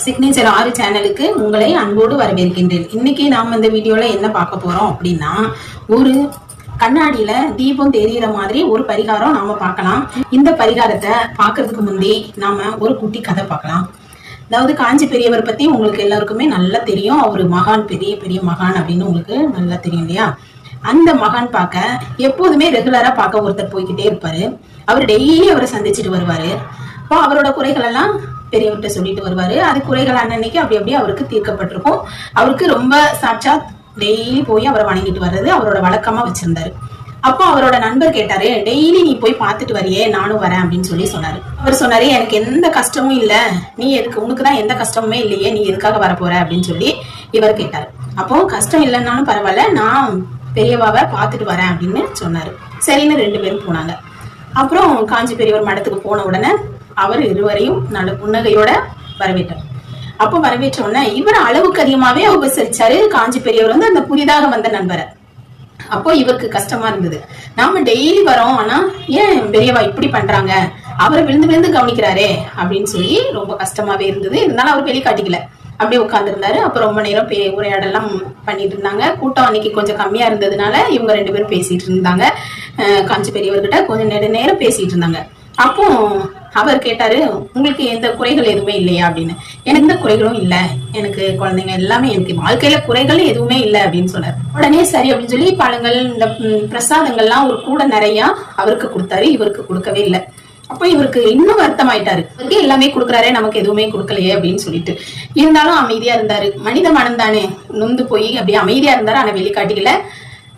Signature ஆறு சேனலுக்கு உங்களை அன்போடு வரவேற்கின்றேன். இன்னைக்கு நாம இந்த வீடியோல என்ன பார்க்க போறோம் அப்படின்னா ஒரு கண்ணாடியில தீபம் தெரியிற மாதிரி ஒரு பரிகாரம் நாம பார்க்கலாம். இந்த பரிகாரத்தை பார்க்கறதுக்கு முந்தி நாம ஒரு குட்டி கதை பார்க்கலாம். அதாவது காஞ்சி பெரியவர் பத்தி உங்களுக்கு எல்லாருக்குமே நல்லா தெரியும். அவர் மகான் பெரிய பெரிய மகான் அப்படின்னு உங்களுக்கு நல்லா தெரியும் இல்லையா? அந்த மகான் பார்க்க எப்போதுமே ரெகுலரா பார்க்க ஒருத்தர் போய்கிட்டே இருப்பாரு. அவர் டெய்லி அவரை சந்திச்சுட்டு வருவாரு. அப்போ அவரோட குறைகள் எல்லாம் பெரியவர்கிட்ட சொல்லிட்டு வருவாரு. அது குறைகள் அன்னன்னைக்கு அப்படி அப்படியே அவருக்கு தீர்க்கப்பட்டிருக்கும். அவருக்கு ரொம்ப சாட்சாத் டெய்லி போய் அவரை வணங்கிட்டு வர்றது அவரோட வழக்கமா வச்சிருந்தாரு. அப்போ அவரோட நண்பர் கேட்டாரு டெய்லி நீ போய் பார்த்துட்டு வரியே நானும் வரேன் அப்படின்னு சொல்லி சொன்னாரு. அவர் சொன்னாரு எனக்கு எந்த கஷ்டமும் இல்ல. நீ எதுக்கு உனக்கு தான் எந்த கஷ்டமுமே இல்லையே. நீ எதுக்காக வர போற அப்படின்னு சொல்லி இவர் கேட்டாரு. அப்போ கஷ்டம் இல்லைன்னாலும் பரவாயில்ல. நான் பெரியவாவை பார்த்துட்டு வரேன் அப்படின்னு சொன்னாரு. சரின்னு ரெண்டு பேரும் போனாங்க. அப்புறம் காஞ்சி பெரியவர் மடத்துக்கு போன உடனே அவர் இருவரையும் நல்ல புன்னகையோட வரவேற்றார். அப்போ வரவேற்ற உடனே இவர் அளவுக்கு அதிகமாவே உபசரிச்சாரு காஞ்சி பெரியவர் வந்து அந்த புதிதாக வந்த நண்பரை. அப்போ இவருக்கு கஷ்டமா இருந்தது. நாம டெய்லி வரோம். ஆனா ஏன் பெரியவா இப்படி பண்றாங்க? அவரை விழுந்து விழுந்து கவனிக்கிறாரே அப்படின்னு சொல்லி ரொம்ப கஷ்டமாவே இருந்தது. இருந்தாலும் அவர் வெளிக்காட்டிக்கல அப்படியே உட்காந்துருந்தாரு அப்புறம் ரொம்ப நேரம் பே உரையாடலாம் பண்ணிட்டு இருந்தாங்க. கூட்டம் அன்னைக்கு கொஞ்சம் கம்மியா இருந்ததுனால இவங்க ரெண்டு பேரும் பேசிட்டு இருந்தாங்க. அஹ் காஞ்சி பெரியவர்கிட்ட கொஞ்சம் நெடு நேரம் பேசிட்டு இருந்தாங்க. அப்போ அவர் கேட்டாரு உங்களுக்கு எந்த குறைகள் எதுவுமே இல்லையா? அப்படின்னு. எனக்கு எந்த குறைகளும் இல்ல. எனக்கு குழந்தைங்க எல்லாமே எனக்கு வாழ்க்கையில குறைகள் எதுவுமே இல்லை அப்படின்னு சொன்னார். உடனே சரி அப்படின்னு சொல்லி பழங்கள் இந்த பிரசாதங்கள் பிரசாதங்கள்லாம் ஒரு கூட நிறைய அவருக்கு கொடுத்தாரு. இவருக்கு கொடுக்கவே இல்லை. அப்போ இவருக்கு இன்னும் வருத்தம் ஆயிட்டாரு இவருக்கு எல்லாமே கொடுக்குறாரே நமக்கு எதுவுமே கொடுக்கலையே அப்படின்னு சொல்லிட்டு. இருந்தாலும் அமைதியா இருந்தாரு. மனித மனம் தானே நொந்து போய் அப்படியே அமைதியா இருந்தாரு. ஆனா வெளிக்காட்டிக்கல.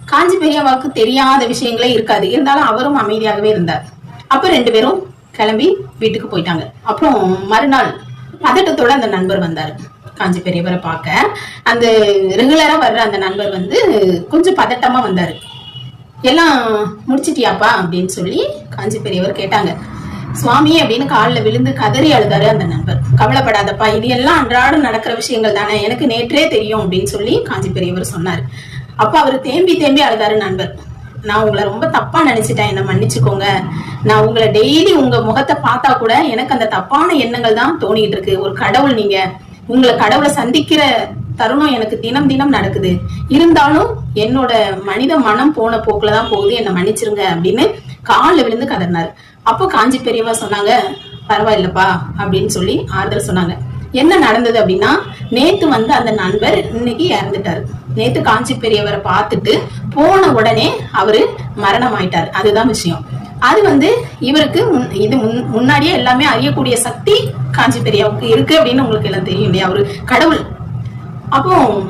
காஞ்சி பெரியவாக்கு தெரியாத விஷயங்களே இருக்காது. இருந்தாலும் அவரும் அமைதியாகவே இருந்தார். அப்ப ரெண்டு பேரும் கிளம்பி வீட்டுக்கு போயிட்டாங்க. அப்புறம் மறுநாள் பதட்டத்தோட அந்த நண்பர் வந்தாரு. காஞ்சி பெரியவரை பார்க்க. அந்த ரெகுலரா வர்ற அந்த நண்பர் வந்து கொஞ்சம் பதட்டமா வந்தாரு. எல்லாம் முடிச்சிட்டியாப்பா? அப்படின்னு சொல்லி காஞ்சி பெரியவர் கேட்டாங்க. சுவாமி அப்படின்னு காலில் விழுந்து கதறி அழுதாரு அந்த நண்பர். கவலைப்படாதப்பா இது எல்லாம் அன்றாடம் நடக்கிற விஷயங்கள் தானே. எனக்கு நேற்றே தெரியும் அப்படின்னு சொல்லி காஞ்சி பெரியவர் சொன்னார். அப்போ அவர் தேம்பி தேம்பி அழுதாரு நண்பர். நான் உங்களை ரொம்ப தப்பா நினைச்சிட்டேன். என்ன மன்னிச்சுக்கோங்க. நான் உங்களை டெய்லி உங்க முகத்தை பார்த்தா கூட எனக்கு அந்த தப்பான எண்ணங்கள் தான் தோணிட்டு இருக்கு. ஒரு கடவுள் நீங்க. உங்களை கடவுளை சந்திக்கிற தருணம் எனக்கு தினம் தினம் நடக்குது. இருந்தாலும் என்னோட மனித மனம் போன போக்குல தான் போகுது. என்னை மன்னிச்சிருங்க அப்படின்னு காலில் விழுந்து கதறினாரு. அப்போ காஞ்சி பெரியவா சொன்னாங்க பரவாயில்லப்பா அப்படின்னு சொல்லி ஆறுதல் சொன்னாங்க. என்ன நடந்தது அப்படின்னா நேத்து வந்து அந்த நண்பர் இன்னைக்கு இறந்துட்டாரு. நேத்து காஞ்சி பெரியவரை பார்த்துட்டு போன உடனே அவரு மரணம் ஆயிட்டாரு அதுதான் விஷயம். அது வந்து இவருக்கு இது முன்- முன்னாடியே எல்லாமே அறியக்கூடிய சக்தி காஞ்சி பெரியாவுக்கு இருக்கு அப்படின்னு உங்களுக்கு எல்லாம் தெரியும் இல்லையா? அவரு கடவுள். அப்போ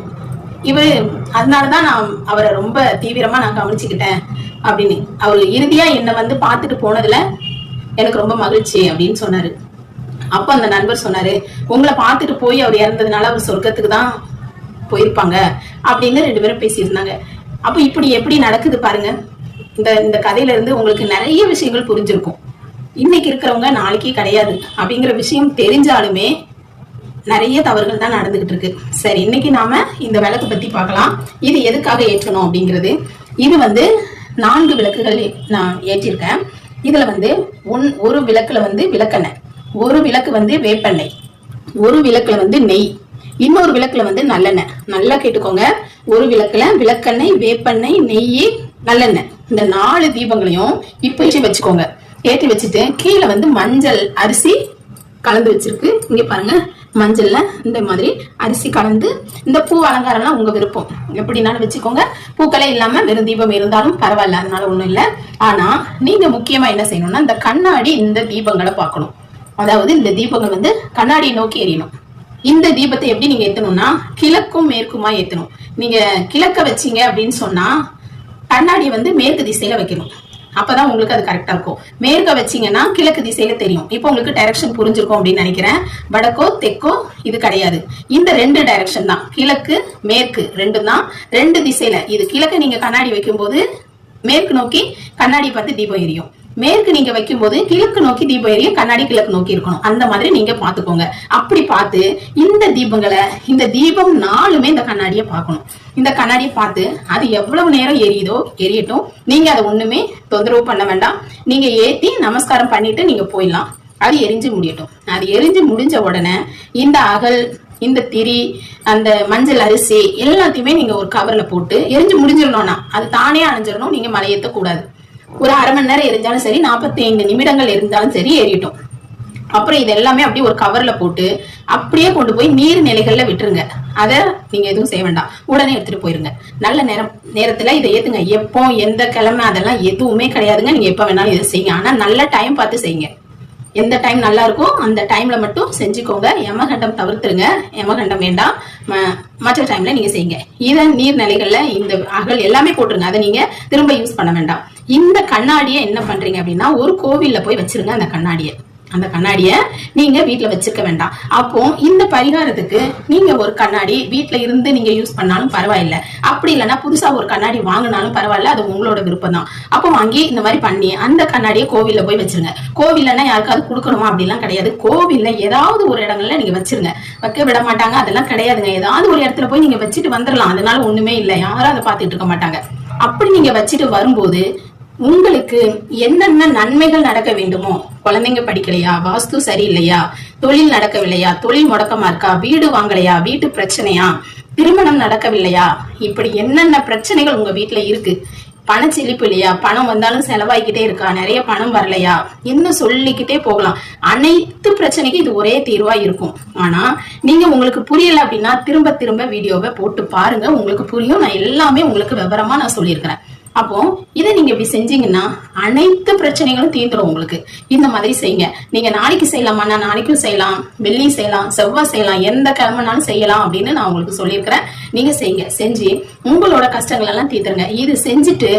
இவர் அதனாலதான் நான் அவரை ரொம்ப தீவிரமா நான் கவனிச்சுக்கிட்டேன் அப்படின்னு. அவர் இறுதியா என்னை வந்து பார்த்துட்டு போனதுல எனக்கு ரொம்ப மகிழ்ச்சி அப்படின்னு சொன்னாரு. அப்ப அந்த நண்பர் சொன்னாரு உங்களை பார்த்துட்டு போய் அவர் இறந்ததுனால அவர் சொர்க்கத்துக்கு தான் போயிருப்பாங்க அப்படின்னு ரெண்டு பேரும் பேசியிருந்தாங்க. அப்ப இப்படி எப்படி நடக்குது பாருங்க. இந்த இந்த கதையில இருந்து உங்களுக்கு நிறைய விஷயங்கள் புரிஞ்சிருக்கும். இன்னைக்கு இருக்கிறவங்க நாளைக்கே கிடையாது அப்படிங்கிற விஷயம் தெரிஞ்சாலுமே நிறைய தவறுகள் தான் நடந்துகிட்டு இருக்கு. சரி இன்னைக்கு நாம இந்த விளக்கு பத்தி பார்க்கலாம். இது எதுக்காக ஏற்றணும் அப்படிங்கிறது. இது வந்து நான்கு விளக்குகள் நான் ஏற்றிருக்கேன். இதுல வந்து ஒன் ஒரு விளக்குல வந்து விளக்கெண்ணெய் ஒரு விளக்கு வந்து வேப்பெண்ணெய் ஒரு விளக்குல வந்து நெய். இன்னொரு விளக்குல வந்து நல்லெண்ணெய். நல்லா கேட்டுக்கோங்க. ஒரு விளக்குல விளக்கெண்ணெய் வேப்பெண்ணெய் நெய் நல்லெண்ணெய். இந்த நாலு தீபங்களையும் இப்ப வச்சுக்கோங்க. ஏற்றி வச்சுட்டு கீழே வந்து மஞ்சள் அரிசி கலந்து வச்சிருக்கு. இங்க பாருங்க. மஞ்சள்ல இந்த மாதிரி அரிசி கலந்து இந்த பூ அலங்காரம்லாம் உங்க விருப்பம். எப்படினாலும் வச்சுக்கோங்க. பூக்களே இல்லாம வெறும் தீபம் இருந்தாலும் பரவாயில்ல அதனால ஒண்ணும் இல்ல. ஆனா நீங்க முக்கியமா என்ன செய்யணும்னா இந்த கண்ணாடி இந்த தீபங்களை பார்க்கணும். அதாவது இந்த தீபங்கள் வந்து கண்ணாடியை நோக்கி எரியணும் இந்த தீபத்தை எப்படி நீங்க ஏத்தணும்னா கிழக்கும் மேற்குமா ஏத்தணும். நீங்க கிழக்க வச்சீங்க அப்படின்னு சொன்னா கண்ணாடியை வந்து மேற்கு திசையில வைக்கணும். அப்பதான் உங்களுக்கு அது கரெக்டா இருக்கும். மேற்க வச்சீங்கன்னா கிழக்கு திசையில தெரியும். இப்போ உங்களுக்கு டைரக்ஷன் புரிஞ்சிருக்கும் அப்படின்னு நினைக்கிறேன். வடக்கோ தெற்கோ இது கிடையாது. இந்த ரெண்டு டைரக்ஷன் தான். கிழக்கு மேற்கு ரெண்டும் தான். ரெண்டு திசையில இது கிழக்கு நீங்க கண்ணாடி வைக்கும்போது மேற்கு நோக்கி கண்ணாடி பார்த்து தீபம் எரியும். மேற்கு நீங்க வைக்கும்போது கிழக்கு நோக்கி தீபம் எரியும் கண்ணாடி கிழக்கு நோக்கி இருக்கணும். அந்த மாதிரி நீங்க பாத்துக்கோங்க அப்படி பார்த்து இந்த தீபங்களை இந்த தீபம் நாலுமே இந்த கண்ணாடியை பார்க்கணும். இந்த கண்ணாடியை பார்த்து அது எவ்வளவு நேரம் எரியுதோ எரியட்டும். நீங்க அதை ஒண்ணுமே தொந்தரவு பண்ண வேண்டாம். நீங்க ஏத்தி நமஸ்காரம் பண்ணிட்டு நீங்க போயிடலாம். அது எரிஞ்சு முடியட்டும். அது எரிஞ்சு முடிஞ்ச உடனே இந்த அகல் இந்த திரி அந்த மஞ்சள் அரிசி எல்லாத்தையுமே நீங்க ஒரு கவர்ல போட்டு எரிஞ்சு முடிஞ்சிடணும்னா அது தானே அணைஞ்சிடணும். நீங்க மலையேற்ற கூடாது ஒரு அரை மணி நேரம் எரிஞ்சாலும் சரி நாற்பத்தி ஐந்து நிமிடங்கள் இருந்தாலும் சரி எரியட்டும் அப்புறம் இது எல்லாமே அப்படியே ஒரு கவர்ல போட்டு அப்படியே கொண்டு போய் நீர் நிலைகள்ல விட்டுருங்க. அதை நீங்க எதுவும் செய்ய வேண்டாம். உடனே எடுத்துட்டு போயிருங்க. நல்ல நேரம் நேரத்துல இதை ஏத்துங்க. எப்போ எந்த கிழமை அதெல்லாம் எதுவுமே கிடையாதுங்க. நீங்க எப்ப வேணாலும் இதை செய்யுங்க. ஆனா நல்ல டைம் பார்த்து செய்யுங்க. எந்த டைம் நல்லா இருக்கோ அந்த டைம்ல மட்டும் செஞ்சுக்கோங்க. யமகண்டம் தவிர்த்துருங்க. யமகண்டம் வேண்டாம். ம- மற்ற டைம்ல நீங்க செய்யுங்க. இத நீர்நிலைகள்ல இந்த அகல் எல்லாமே போட்டுருங்க. அதை நீங்க திரும்ப யூஸ் பண்ண வேண்டாம். இந்த கண்ணாடியை என்ன பண்றீங்க அப்படின்னா ஒரு கோவில்ல போய் வச்சிருங்க அந்த கண்ணாடியை. அந்த கண்ணாடிய நீங்க வீட்டில் வச்சிருக்க வேண்டாம். அப்போ இந்த பரிகாரத்துக்கு நீங்க ஒரு கண்ணாடி வீட்டில் இருந்து நீங்க யூஸ் பண்ணாலும் பரவாயில்ல. அப்படி இல்லைன்னா புதுசா ஒரு கண்ணாடி வாங்கினாலும் பரவாயில்ல. அது உங்களோட விருப்பம் தான் அப்போ வாங்கி இந்த மாதிரி பண்ணி அந்த கண்ணாடியை கோவில்ல போய் வச்சிருங்க. கோவில்லன்னா யாருக்காவது கொடுக்கணுமா அப்படிலாம் கிடையாது. கோவில்ல ஏதாவது ஒரு இடங்கள்ல நீங்க வச்சிருங்க. வைக்க விட மாட்டாங்க. அதெல்லாம் கிடையாதுங்க. ஏதாவது ஒரு இடத்துல போய் நீங்க வச்சுட்டு வந்துடலாம் அதனால ஒண்ணுமே இல்லை. யாரும் அதை பார்த்துட்டு இருக்க மாட்டாங்க. அப்படி நீங்க வச்சுட்டு வரும்போது உங்களுக்கு என்னென்ன நன்மைகள் நடக்க வேண்டுமோ குழந்தைங்க படிக்கலையா வாஸ்து சரியில்லையா தொழில் நடக்கவில்லையா தொழில் முடக்கமா இருக்கா வீடு வாங்கலையா வீட்டு பிரச்சனையா திருமணம் நடக்கவில்லையா இப்படி என்னென்ன பிரச்சனைகள் உங்க வீட்டுல இருக்கு? பணச்செழிப்பு இல்லையா பணம் வந்தாலும் செலவாகிக்கிட்டே இருக்கா நிறைய பணம் வரலையா இன்னும் சொல்லிக்கிட்டே போகலாம். அனைத்து பிரச்சனைக்கும் இது ஒரே தீர்வா இருக்கும். ஆனா நீங்க உங்களுக்கு புரியல அப்படின்னா திரும்ப திரும்ப வீடியோவை போட்டு பாருங்க. உங்களுக்கு புரியும். நான் எல்லாமே உங்களுக்கு விவரமா நான் சொல்லியிருக்கிறேன். அப்போ இதை நீங்க இப்படி செஞ்சீங்கன்னா அனைத்து பிரச்சனைகளும் தீர்ந்துடும் உங்களுக்கு. இந்த மாதிரி செய்யுங்க. நீங்க நாளைக்கு செய்யலாமா நாளைக்கும் செய்யலாம் வெள்ளி செய்யலாம் செவ்வாய் செய்யலாம் எந்த கிழமைனாலும் செய்யலாம் அப்படின்னு நான் உங்களுக்கு சொல்லியிருக்கிறேன். நீங்க செய்யுங்க. செஞ்சு உங்களோட கஷ்டங்கள் எல்லாம் தீர்த்துருங்க. இது செஞ்சுட்டு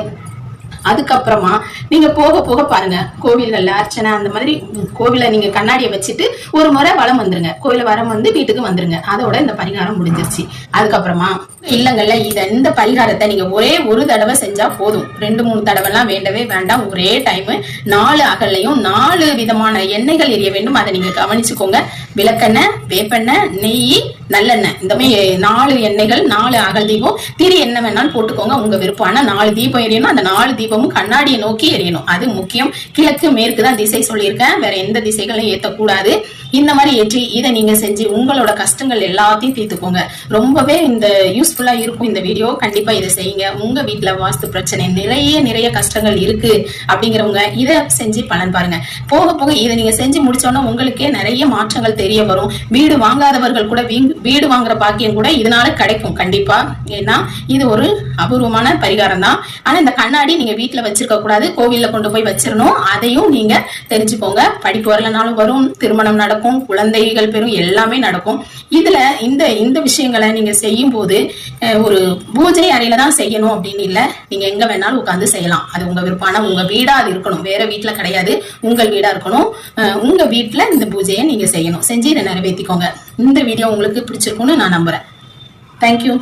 அதுக்கப்புறமா நீங்க போக போக பாருங்க கோவில்கள்ல அர்ச்சனை அந்த மாதிரி கோவில நீங்க கண்ணாடியை வச்சுட்டு ஒரு முறை வளம் வந்துருங்க. கோவில வரம் வந்து வீட்டுக்கு வந்துருங்க. அதோட இந்த பரிகாரம் முடிஞ்சிருச்சு. அதுக்கப்புறமா இல்லங்கள்ல இத இந்த பரிகாரத்தை நீங்க ஒரே ஒரு தடவை செஞ்சா போதும். ரெண்டு மூணு தடவைலாம் வேண்டவே வேண்டாம். ஒரே டைம் நாலு அகல்லையும் நாலு விதமான எண்ணெய்கள் எரிய வேண்டும். அதை நீங்க கவனிச்சுக்கோங்க. விளக்கெண்ணெய் வேப்பெண்ணெய் நெய் நல்லெண்ணெய். இந்த மாதிரி நாலு எண்ணெய்கள் நாலு அகல் தீபம். திரு என்ன வேணாலும் போட்டுக்கோங்க. உங்க விருப்பம். ஆனா நாலு தீபம் எரியணும். அந்த நாலு தீபம் தீபமும் கண்ணாடியை நோக்கி எரியணும் அது முக்கியம். கிழக்கு மேற்கு தான் திசை சொல்லியிருக்கேன். வேற எந்த திசைகளும் ஏத்தக்கூடாது இந்த மாதிரி ஏற்றி இதை நீங்க செஞ்சு உங்களோட கஷ்டங்கள் எல்லாத்தையும் தீர்த்துக்கோங்க. ரொம்பவே இந்த யூஸ்ஃபுல்லா இருக்கும் இந்த வீடியோ கண்டிப்பா இதை செய்யுங்க. உங்க வீட்டுல வாஸ்து பிரச்சனை நிறைய நிறைய கஷ்டங்கள் இருக்கு அப்படிங்கிறவங்க இதை செஞ்சு பலன் பாருங்க. போக போக இதை நீங்க செஞ்சு முடிச்சோன்னா உங்களுக்கே நிறைய மாற்றங்கள் தெரிய வரும். வீடு வாங்காதவர்கள் கூட வீடு வாங்குற பாக்கியம் கூட இதனால கிடைக்கும். கண்டிப்பா. ஏன்னா இது ஒரு அபூர்வமான பரிகாரம் தான். ஆனா இந்த கண்ணாடி நீங்க வீட்டில் வச்சிருக்க கூடாது கோவில்ல கொண்டு போய் வச்சிடணும் அதையும் நீங்க தெரிஞ்சுக்கோங்க. படிப்பு வரலனாலும் வரும் திருமணம் நடக்கும் குழந்தைகள் பெறும் எல்லாமே நடக்கும். இதுல இந்த இந்த விஷயங்களை நீங்க செய்யும் போது ஒரு பூஜை அறையில தான் செய்யணும் அப்படின்னு இல்ல. நீங்க எங்க வேணாலும் உட்காந்து செய்யலாம். அது உங்க விருப்பான உங்க வீடா அது இருக்கணும். வேற வீட்டில் கிடையாது. உங்கள் வீடா இருக்கணும். உங்க வீட்ல இந்த பூஜையை நீங்க செய்யணும். செஞ்சு இதை நிறைவேற்றிக்கோங்க இந்த வீடியோ உங்களுக்கு பிடிச்சிருக்கும்னு நான் நம்புறேன். தேங்க்யூ